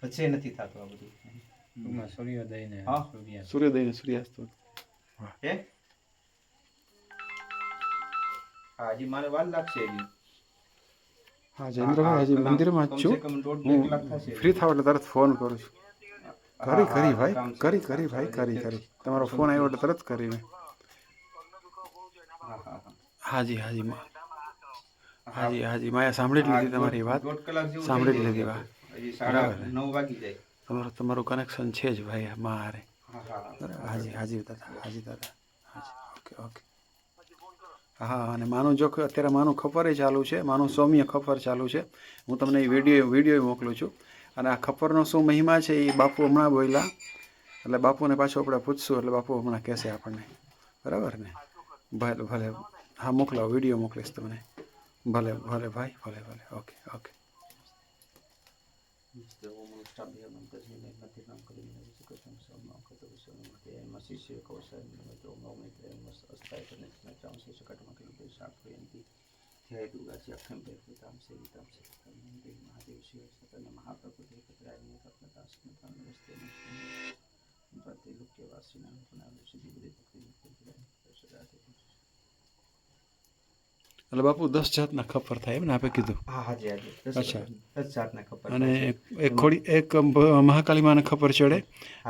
પછી નથી થતું આ બધું. ટૂંકમાં સૂર્યોદય ને હા. સૂર્યાસ્ત. સૂર્યોદય ને સૂર્યાસ્ત હે? હા હજી મારે વાર લાગશે હજી. હા જયેન્દ્રભાઈ હજી મંદિરમાં જ છું. કમ દોઢ બે કલાક હું થશે. ફ્રી થાવ એટલે તરત ફોન કરું છું. હા, કરી હા, કરી ભાઈ કામ છે. કરી કરી ભાઈ કરી કરી. તમારો ફોન આવ્યો એટલે તરત કરી મેં. હા, હા, હા. હાજી હાજી મા- હાજી હાજી માયા સાંભળી જ લીધી તમારી વાત. દોઢ કલાક જેવું સાંભળી જ લીધી વાત. હજી સાડા નવ વાગી જાય. તમારું તમારું કનેક્શન છે જ ભાઈ મારે. હાજી હાજી દાદા હાજી દાદા. હાજી. Okay okay. હા અને માનું જો અત્યારે માનું ખપરે ચાલુ છે માનું સૌમ્ય ખપર ચાલુ છે. હું તમને એ વીડિયો વીડિયો મોકલું છું. અને આ ખપરનો શું મહિમા છે એ બાપુ હમણાં બોલ્યા. એટલે બાપુને પાછું આપણે પૂછશું એટલે બાપુ હમણાં કહેશે આપણને. બરાબર ને? ભલે ભલે. હા મોકલાવો વીડિયો મોકલીશ તમને. ભલે ભલે ભાઈ ભલે ભલે. Okay okay. શિષ્ય કૌશલ મિત્રો અસ્થાયી ચાંસે શકટમાં કિલોમીટર સાંકળ્યંતી ધ્યેય દુર્ગાજી અખંડ ભૈરવતામ સેવિતામ સેવિતામ મંદિર મહાદેવ શિવ સતન મહાપ્રભુ દેવકતરાયને રત્નતા સ્મૃતા નમસ્તે નમસ્તે પ્રતિલોક્યવાસીના પુનાવ સુધી બધી ભક્તિ મુક્તિ પ્રદાન સદાથી એટલે બાપુ દસ જાતના ખપર થાય એમ ને આપે કીધું. હા હાજી હાજી દસ અચ્છા. દસ જાતના ખપર અને એક ખોડી એક મહાકાલી માને ખપર ચડે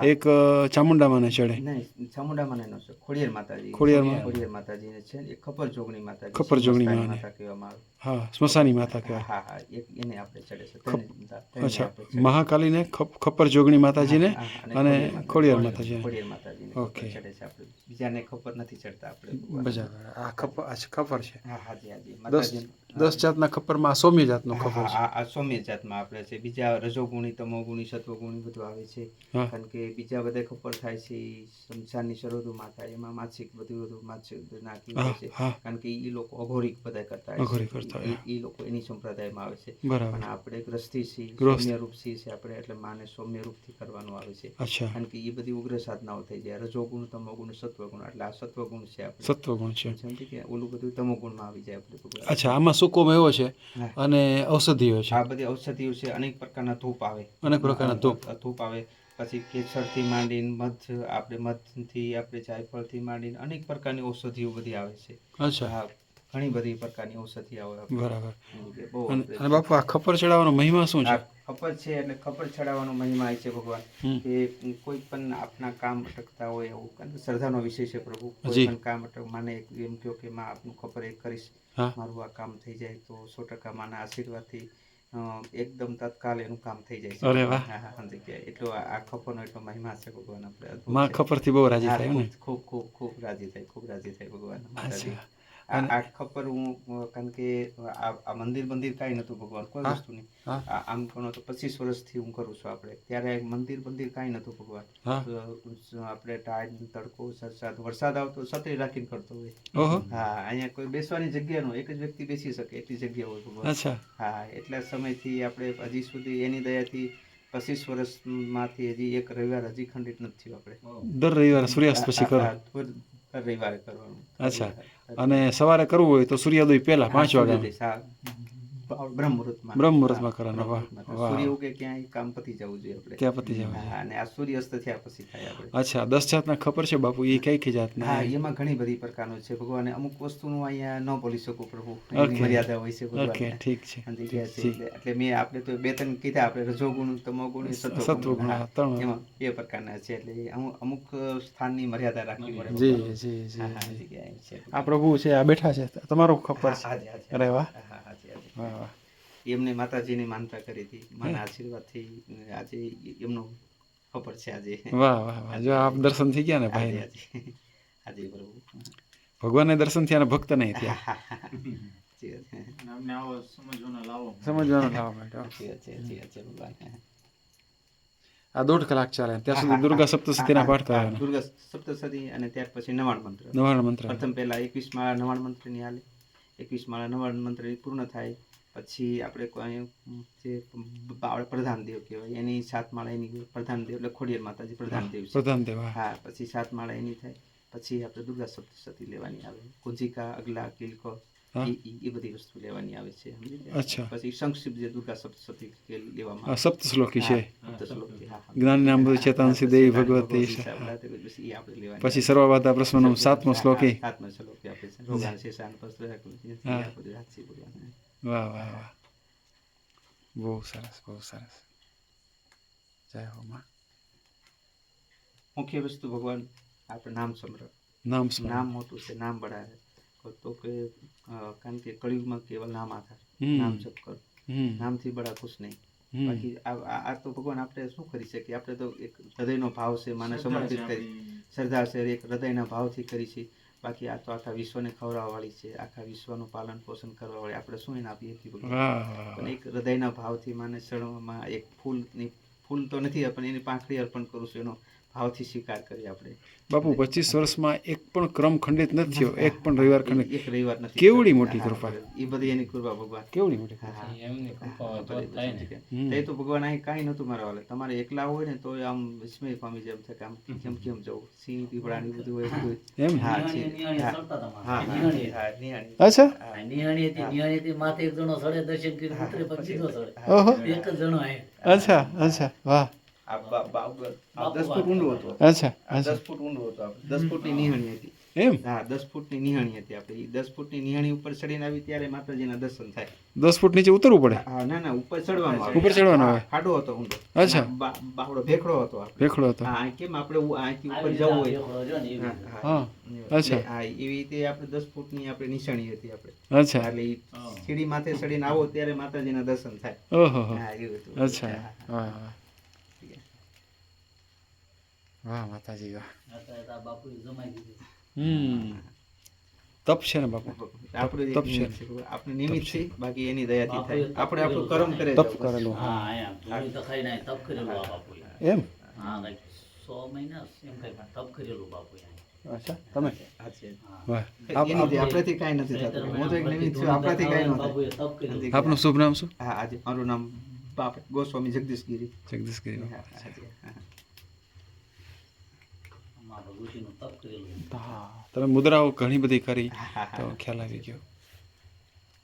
એક ચામુંડા માને ચડે. નહીં ચામુંડામાં નહીં છે ખોડિયાર માતાજી. ખોડિયારમાં. ખોડિયાર માતાજીને છે એ ખપર જોગણી માતાજી ખપર જોગણી માતા કહેવામાં આવે. હા સ્મશાની માતા કહેવાય. હા હા એને આપણે ચડે છે. અચ્છા મહાકાલીને ખપ- ખપ્પર જોગણી માતાજીને અને ખોડિયાર માતાજી. ખોડિયાર માતાજીને. ઓકે. ચડે છે આપણે. બીજાને ખબર નથી ચડતા આપણે. બજાર આ ખપર ખપર છે. હા હાજી હાજી માતાજી દસ જાતના ખપરમાં સૌમ્ય જાતનો ખપર છે. આ સૌમ્ય જાતમાં આપણે છે. બીજા રજોગુણી તમોગુણી સત્વગુણી બધું આવે છે. કારણ કે બીજા બધા ખબર થાય છે સંસારની શરદોમાં થાય એમાં માસિક બધું બધું માસિક નાખી હોય છે. કારણ કે એ લોકો અઘોરિક બધા કરતા હોય છે. ઈ લોકો એની સંપ્રદાયમાં આવે છે. પણ આપણે ગ્રસ્તી છે સૌમ્ય રૂપ છે આપણે એટલે માને સૌમ્ય રૂપથી કરવાનું આવે છે. કારણ કે એ બધી ઉગ્ર સાધનાઓ થઈ જાય. રજોગુણ તમોગુણ સત્વગુણ એટલે આ સત્વગુણ છે આપણે. સત્વગુણ છે. સમજી કે ઓલું બધું તમોગુણમાં આવી જાય આપણે અચ્છા આમાં સૂકો મેવો છે અને ઔષધિઓ છે. આ બધી ઔષધિઓ છે અનેક પ્રકારના ધૂપ આવે. અનેક પ્રકારના ધૂપ. ધૂપ આવે. પછી કેસરથી માંડીને મધ આપણે મધથી આપણે જાયફળથી માંડીને અનેક પ્રકારની ઔષધિઓ બધી આવે છે. અચ્છા. હા ઘણી બધી પ્રકારની ઔષધિ આવે. બરાબર. અને બાપુ આ ખપર ચડાવવાનો મહિમા શું છે? આ છે એટલે ખબર ચડાવવાનો મહિમા છે ભગવાન કે કોઈ પણ આપના કામ અટકતા હોય એવું શ્રદ્ધાનો વિષય છે પ્રભુ કોઈ પણ કામ અટક માને એમ કહો કે માં આપનું ખબર એક કરીશ મારું આ કામ થઈ જાય તો સો ટકા માના આશીર્વાદથી એકદમ તત્કાલ એનું કામ થઈ જાય છે. અરે વાહ. એટલો આ ખપર ખપરનો એટલો મહિમા છે ભગવાન આપણે માં. ખપરથી બહુ રાજી થાય ખૂબ ખૂબ ખૂબ રાજી થાય ખૂબ રાજી થાય ભગવાન માતાજી. અચ્છા આ આ ખબર હું કારણ કે આ મંદિર મંદિર કાંઈ નતું ભગવાન કોઈ હા. વસ્તુ નહીં આમ ગણો તો પચીસ વર્ષથી હું કરું છું આપણે. ત્યારે મંદિર મંદિર કાંઈ નતું ભગવાન. આપણે ટાઈમ તડકો વરસાદ વરસાદ આવતો છત્રી રાખીને કરતો હોય. હા અહીંયા કોઈ બેસવાની જગ્યા નો એક જ વ્યક્તિ બેસી શકે એટલી જગ્યા હોય ભગવાન. હા એટલા સમયથી આપણે હજી સુધી એની દયાથી પચીસ વર્ષમાંથી હજી એક રવિવાર હજી ખંડિત નથી થયું આપણે. દર રવિવાર સૂર્યાસ્ત પછી કરો. રવિવારે કરવાનું. અચ્છા. અને સવારે કરવું હોય તો સૂર્યોદય પહેલા પાંચ વાગ્યા વાગ્યા બ્રહ્મ મુહૂર્તમાં બ્રહ્મ મુહૂર્તમાં કરવાનું, વાહ, સૂર્ય ઉગે ક્યાંય કામ પતી જવું જોઈએ આપણે. ક્યાં પતી જવું અને આ સૂર્યાસ્ત થયા પછી થાય આપણે. અચ્છા દસ જાતના ખબર છે બાપુ એ કઈ કઈ જાતના? હા એમાં ઘણી બધી પ્રકારનો છે. ભગવાન અમુક વસ્તુનું અહીંયા ન બોલી શકું પ્રભુ. મર્યાદા હોય છે ઓકે ઠીક છે. એટલે મેં આપણે તો બે ત્રણ કીધા આપણે રજોગુણ તમોગુણ સત્વગુણ, ત્રણ. એમાં બે પ્રકારના છે. એટલે અમુક અમુક સ્થાનની મર્યાદા રાખવી પડે જી જી જી. આ પ્રભુ છે આ બેઠા છે. તમારો ખબર છે. અરે વાહ. એમને માતાજીની માનતા કરી હતી. મારા આશીર્વાદથી આજે એમનો ખબર છે આજે. વાહ વાહ વાહ. જો આપ દર્શન થઈ ગયા ને ભાઈ આજે. પ્રભુ. ભગવાનને દર્શન થયા ને ભક્ત નહીં થયા? સમજવાનો લાવો. માટે ભગવાન. આ દોઢ કલાક ચાલે ત્યાં સુધી દુર્ગા સપ્તશતીના પાઠ દુર્ગા સપ્તસતી અને ત્યાર પછી નવાણ મંત્ર. નવાણ મંત્ર. પ્રથમ પહેલા એકવીસ માળા નવાણ મંત્રની હાલે. એકવીસ માળા નવાણ મંત્ર પૂર્ણ થાય. પછી આપણે કોઈ જે આપણે પ્રધાન દેવ કહેવાય એની સાત માળા એની પ્રધાન દેવ એટલે ખોડિયાર માતાજી પ્રધાન દેવ પ્રધાન દેવા હા. પછી સાત માળા એની થાય પછી આપણે દુર્ગા સપ્તસતી લેવાની આવે કુંજિકા અગલા કિલકો એ બધી વસ્તુ લેવાની આવે છે અચ્છા. પછી સંક્ષિપ્ત જે દુર્ગા સપ્તસતી લેવામાં સપ્ત શ્લોકી છે. જ્ઞાન નામ ચેતાંસી દેવી ભગવતી પછી સર્વવાદા પ્રશ્નનો સાતમો શ્લોકી સાતમો શ્લોક. એ આપણે છે. રોગાન શેષાન પસ્ત્રાકૃતિ, વાહ વાહ વાહ. બહુ સરસ બહુ સરસ. જય હો માં. મુખ્ય વસ્તુ ભગવાન આપણે નામ સમરણ નામ નામ મોટું છે નામ બડા તો કે કારણ કે કળિયુગમાં કેવલ નામ આધાર. નામ જપ કરો. નામથી બડા ખુશ નહીં. બાકી આ તો ભગવાન આપણે શું કરી શકીએ? આપણે તો એક હૃદયનો ભાવ છે માને સમર્પિત કરી. શ્રદ્ધા છે એક હૃદયના ભાવથી કરી છે. બાકી આ તો આખા વિશ્વને ખવડાવવાળી છે આખા વિશ્વનું પાલન પોષણ કરવાવાળી આપણે શું એને આપીએ છીએ પણ. એક હૃદયના ભાવથી માને ચણવામાં એક ફૂલની ફૂલ તો નથી પણ એની પાંખડી અર્પણ કરું છું એનો ભાવથી સ્વીકાર કરીએ આપણે. બાપુ પચીસ વર્ષમાં એક પણ ક્રમ ખંડિત નથી થયો. એક પણ રવિવાર ખંડિત. એક રવિવાર નથી કેવડી મોટી કૃપા. એ બધી એની કૃપા ભગવાન. કેવડી મોટી કૃપા. હોય તો ભગવાન અહીં કાંઈ નહોતું મારા વાલે. તમારે એકલા હોય ને તો આમ વિસ્મય પામી જેમ થાય કે આમ કેમ કેમ જવું? સિંહ પીપળા ને બધું હોય એમ હા છે. હા. નિહાળી. હા, નિહાળી. અચ્છા. નિહાળી હતી, નિહાળી હતી, માથે એક જણો સડે દર્શન કરી ઉતરે પછી બીજો સડે. એક જ જણો. અચ્છા અચ્છા. વાહ. અચ્છા દસ ફૂટ ઊંડું હતું દસ ફૂટની નિહાણી હતી. એમ? હા દસ ફૂટની નિહાણી હતી આપણે. દસ ફૂટની નિહાણી ઉપર ચડીને આવી ત્યારે માતાજીના દર્શન થાય. દસ ફૂટ નીચે ઉતરવું પડે? હા ના ના ઉપર ચડવાનું આવે. ઉપર ચડવાનું આવે. ખાડો હતો ઊંડો. અચ્છા. બાવડો ભેખડો હતો આપણે. ભેખડો હતો. હા કેમ આપણે ઉ- ઉપર જવું હોય. હા અચ્છા. હા એવી રીતે આપણે દસ ફૂટની આપણે નિશાણી હતી આપણે. અચ્છા. એટલે સીડી માથે ચડીને આવો ત્યારે માતાજીના દર્શન થાય. ઓહો હા. એવું હતું અચ્છા. હા, હા. વાહ માતાજી વાહ. બાપુએ જમાઈ દીધું. હમ. તપ છે ને બાપુ? આપણું તપ છે. આપણે નિમિત્ત છે. બાકી એની દયાથી થાય. આપણે આપણું કર્મ કરે તપ કરેલું. હા આયા ધૂળી તો ખાઈને આયા તપ કરેલું આ બાપુ એમ? હા લાઈક 100 મહિના એમ કઈ તપ કરેલું અચ્છા તમે? આપણાથી કાંઈ નથી થતું. હું તો એક નિમિત્ત છું આપણાથી કાંઈ ન થાય બાપુએ તપ કરેલું. નથી. આપનું શુભ નામ શું? હા આજે મારું નામ બાપ ગોસ્વામી જગદીશગીરી. જગદીશગીરી હા, આજે, હા. અમારા ભગવતીનું તપ કરેલું હા તમે મુદ્રાઓ ઘણી બધી કરી તો ખ્યાલ આવી ગયો.